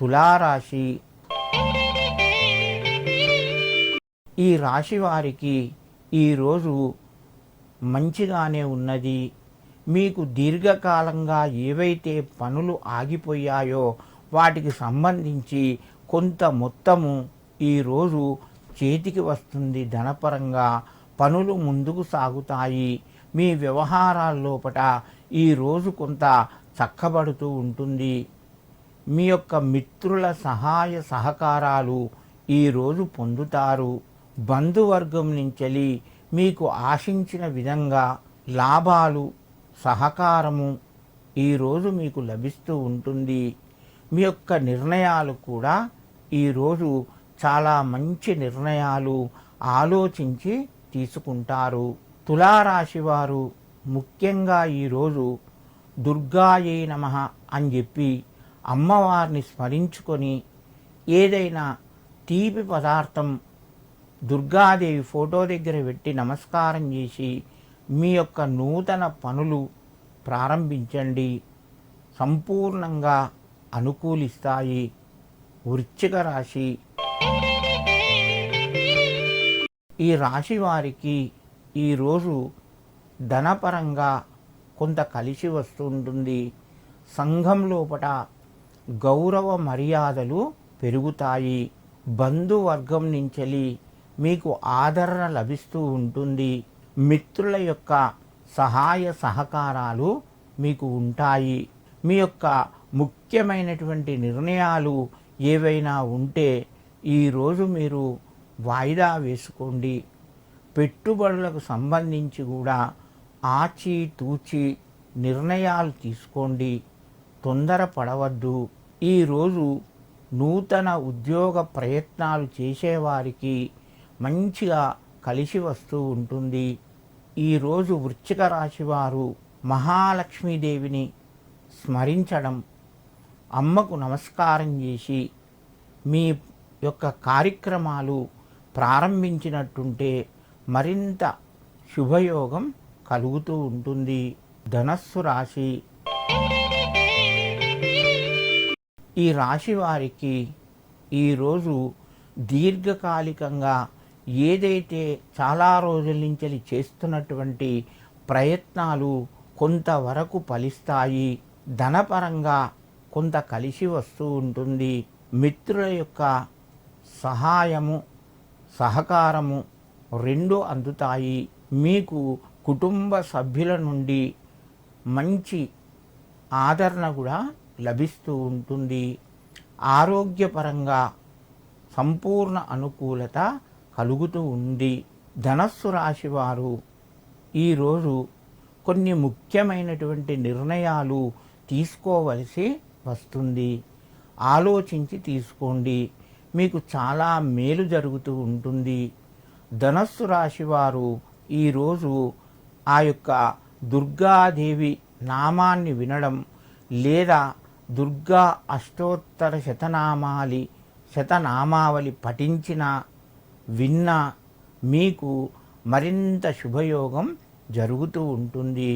తులారాశి. ఈ రాశి వారికి ఈరోజు మంచిగానే ఉన్నది. మీకు దీర్ఘకాలంగా ఏవైతే పనులు ఆగిపోయాయో వాటికి సంబంధించి కొంత మొత్తము ఈరోజు చేతికి వస్తుంది ధనపరంగా. పనులు ముందుకు సాగుతాయి. మీ వ్యవహారాల లోపట ఈరోజు కొంత చక్కబడుతూ ఉంటుంది. మీ యొక్క మిత్రుల సహాయ సహకారాలు ఈరోజు పొందుతారు. బంధువర్గం నుంచి మీకు ఆశించిన విధంగా లాభాలు సహకారము ఈరోజు మీకు లభిస్తూ ఉంటుంది. మీ యొక్క నిర్ణయాలు కూడా ఈరోజు చాలా మంచి నిర్ణయాలు ఆలోచించి తీసుకుంటారు. తులారాశి వారు ముఖ్యంగా ఈరోజు దుర్గాయే నమ అని చెప్పి అమ్మవారిని స్మరించుకొని ఏదైనా తీపి పదార్థం దుర్గాదేవి ఫోటో దగ్గర పెట్టి నమస్కారం చేసి మీ యొక్క నూతన పనులు ప్రారంభించండి. సంపూర్ణంగా అనుకూలిస్తాయి. వృశ్చిక రాశి ఈ రాశి వారికి ఈరోజు ధనపరంగా కొంత కలిసి వస్తుంటుంది. సంఘం లోపట గౌరవ మర్యాదలు పెరుగుతాయి. బంధువర్గం నుంచి మీకు ఆదరణ లభిస్తూ ఉంటుంది. మిత్రుల యొక్క సహాయ సహకారాలు మీకు ఉంటాయి. మీ యొక్క ముఖ్యమైనటువంటి నిర్ణయాలు ఏవైనా ఉంటే ఈరోజు మీరు వాయిదా వేసుకోండి. పెట్టుబడులకు సంబంధించి కూడా ఆచి తూచి నిర్ణయాలు తీసుకోండి. తొందరపడవద్దు ఈరోజు నూతన ఉద్యోగ ప్రయత్నాలు చేసేవారికి మంచిగా కలిసి వస్తూ ఉంటుంది. ఈరోజు వృశ్చిక రాశి వారు మహాలక్ష్మీదేవిని స్మరించడం అమ్మకు నమస్కారం చేసి మీ యొక్క కార్యక్రమాలు ప్రారంభించినట్టుంటే మరింత శుభయోగం కలుగుతూ ఉంటుంది. ధనస్సు రాశి ఈ రాశి వారికి ఈరోజు దీర్ఘకాలికంగా ఏదైతే చాలా రోజుల నుంచి చేస్తున్నటువంటి ప్రయత్నాలు కొంతవరకు ఫలిస్తాయి. ధనపరంగా కొంత కలిసి వస్తూ ఉంటుంది. మిత్రుల యొక్క సహాయము సహకారము రెండు అందుతాయి. మీకు కుటుంబ సభ్యుల నుండి మంచి ఆదరణ కూడా లభిస్తూ ఉంటుంది. ఆరోగ్యపరంగా సంపూర్ణ అనుకూలత కలుగుతూ ఉంది. ధనస్సు రాశి వారు ఈరోజు కొన్ని ముఖ్యమైనటువంటి నిర్ణయాలు తీసుకోవలసి వస్తుంది. ఆలోచించి తీసుకోండి. మీకు చాలా మేలు జరుగుతూ ఉంటుంది. ధనస్సు రాశి వారు ఈరోజు ఆ యొక్క దుర్గాదేవి నామాన్ని వినడం లేదా దుర్గా అష్టోత్తర శతనామాలి శతనామావళి పఠించిన విన్నా మీకు మరింత శుభయోగం జరుగుతూ ఉంటుంది.